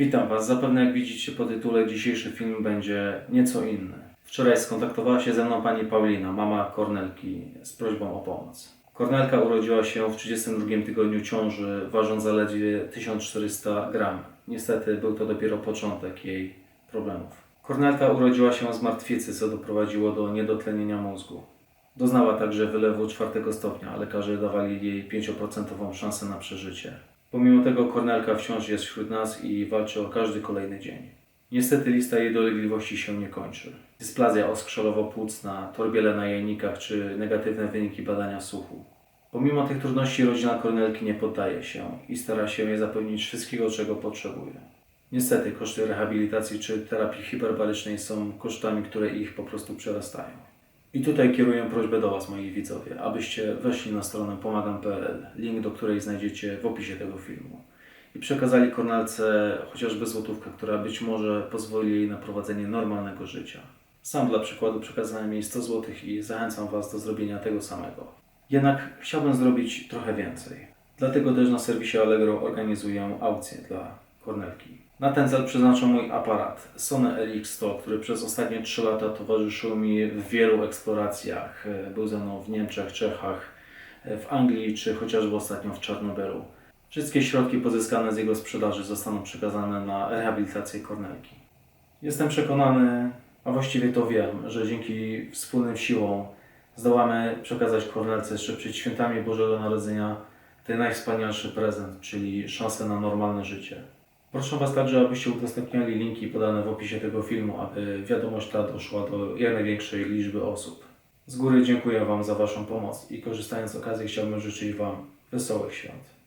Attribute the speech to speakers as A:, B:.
A: Witam Was. Zapewne jak widzicie po tytule dzisiejszy film będzie nieco inny. Wczoraj skontaktowała się ze mną pani Paulina, mama Kornelki, z prośbą o pomoc. Kornelka urodziła się w 32 tygodniu ciąży, ważąc zaledwie 1400 gram. Niestety był to dopiero początek jej problemów. Kornelka urodziła się z martwicy, co doprowadziło do niedotlenienia mózgu. Doznała także wylewu czwartego stopnia, lekarze dawali jej 5% szansę na przeżycie. Pomimo tego Kornelka wciąż jest wśród nas i walczy o każdy kolejny dzień. Niestety lista jej dolegliwości się nie kończy. Dysplazja oskrzelowo-płucna, torbiele na jajnikach czy negatywne wyniki badania słuchu. Pomimo tych trudności rodzina Kornelki nie poddaje się i stara się jej zapewnić wszystkiego, czego potrzebuje. Niestety koszty rehabilitacji czy terapii hiperbarycznej są kosztami, które ich po prostu przerastają. I tutaj kieruję prośbę do Was, moi widzowie, abyście weszli na stronę pomagam.pl, link do której znajdziecie w opisie tego filmu. I przekazali Kornelce chociażby złotówkę, która być może pozwoli jej na prowadzenie normalnego życia. Sam dla przykładu przekazałem jej 100 zł i zachęcam Was do zrobienia tego samego. Jednak chciałbym zrobić trochę więcej. Dlatego też na serwisie Allegro organizuję aukcję dla Kornelki. Na ten cel przeznaczam mój aparat Sony RX100, który przez ostatnie 3 lata towarzyszył mi w wielu eksploracjach. E, Był ze mną w Niemczech, Czechach, e, w Anglii czy chociażby ostatnio w Czarnobylu. Wszystkie środki pozyskane z jego sprzedaży zostaną przekazane na rehabilitację Kornelki. Jestem przekonany, a właściwie to wiem, że dzięki wspólnym siłom zdołamy przekazać Kornelce jeszcze przed świętami Bożego Narodzenia ten najwspanialszy prezent, czyli szansę na normalne życie. Proszę Was także, abyście udostępniali linki podane w opisie tego filmu, aby wiadomość ta doszła do jak największej liczby osób. Z góry dziękuję Wam za Waszą pomoc i korzystając z okazji chciałbym życzyć Wam wesołych świąt.